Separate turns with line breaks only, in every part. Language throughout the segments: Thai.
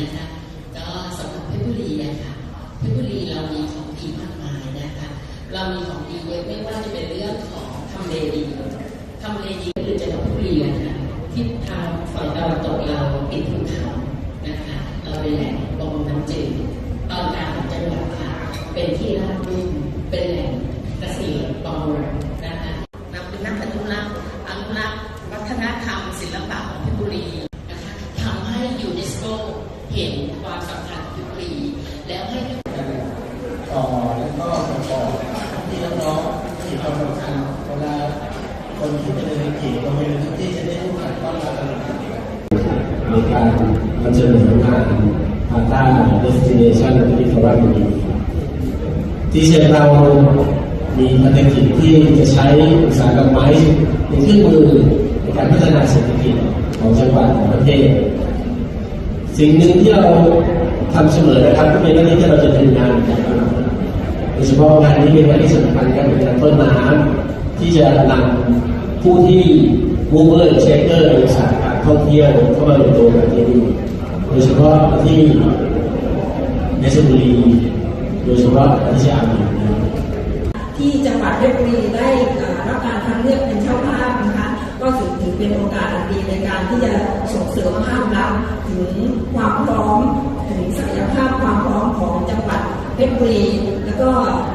นะคะก็สำหรับเพชรบุรีอะคะเพชรบุรีเรามีของดีมากมายนะคะ เรามีของดีเยอะไม่ว่าจะเป็นเรื่องของทำเลดีทำเลดีหรือจังหวัดเพชรบุรีอะคะที่ทางฝั่งตะวันตกเราติดภูเขานะคะเราเป็นแหล่งบำรุงน้ำจืดตอนกลางของจังหวัดค่ะเป็นที่ราบรุ่มเป็นแหล่งเกษตรบำรุงนะคะเราเป็นนักอนุรักษ์อนุรักษ์วัฒนธรรมศิลปะของเพชรบุรีนะคะทำให้ยูเนสโก เห็นความสำคัญของเพชรบุรีแล้วให้
ต่อแล้วก็ประกอบที่น้องๆที่ความสำคัญเวลาคนที่ไปเรียนเก่งก็ไม่รู้ที่จะได้รู้จักต้อนรับกัน
ในการนำเสนองานพาต้าเดสติเนชันที่ฟอรัมดีที่เชนเรามีภารกิจที่จะใช้อุตสาหกรรมไม้เป็นเครื่องมือในการพัฒนาเศรษฐกิจของจังหวัดของประเทศ สิ่งหนึ่งที่เราทำเสมอนะครับก็เป็นเรื่องที่เราจะทำงานกันโดยเฉพาะงานนี้เป็นงานที่สำคัญครับเป็นงานต้นน้ำที่จะนำผู้ที่มูเวอร์เชคเกอร์ในอุตสาหกรรท่องเที่ยวเข้ามาลงตัวกันที่นี่โดยเฉพาะที่ในชลบุรีโดยเฉพาะที่ชะอำนะครับ
ที่จังหวัดเพชรบุรีได้รับการคัดเลือกเป็นเจ้าภาพนะคะ ถือถือเป็นโอกาสอันดีในการที่จะส่งเสริมภาพลักษณ์ถึงความพร้อมถึงศักยภาพความพร้อมของจังหวัดเพชรบุรีแล้วก็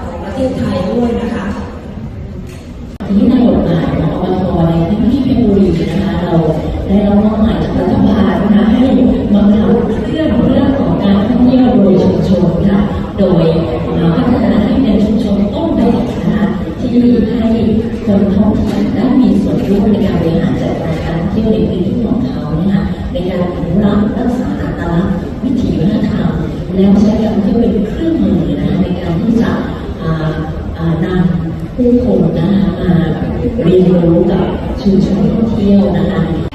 ของประเทศไทยด้วยนะคะ
ทีนี้ในกฎหมายของอบตในพื้นที่เพชรบุรีนะคะเราได้รับมอบหมายจากรัฐบาลนะคะให้มาทำเรื่องเรื่องของการท่องเที่ยวโดยชุมชนค่ะโดยพัฒนาให้เป็นชุมชนต้นแบบนะคะที่ให้คนท้องถิ่นได้มีส่วนร่วมใน วิถีวัฒนธรรมแล้วใช้การท่องเที่ยวเป็นเครื่องมือนะคะในการที่จะนำผู้คนนะคะมาเรียนรู้กับชุมชนท่องเที่ยวนะคะ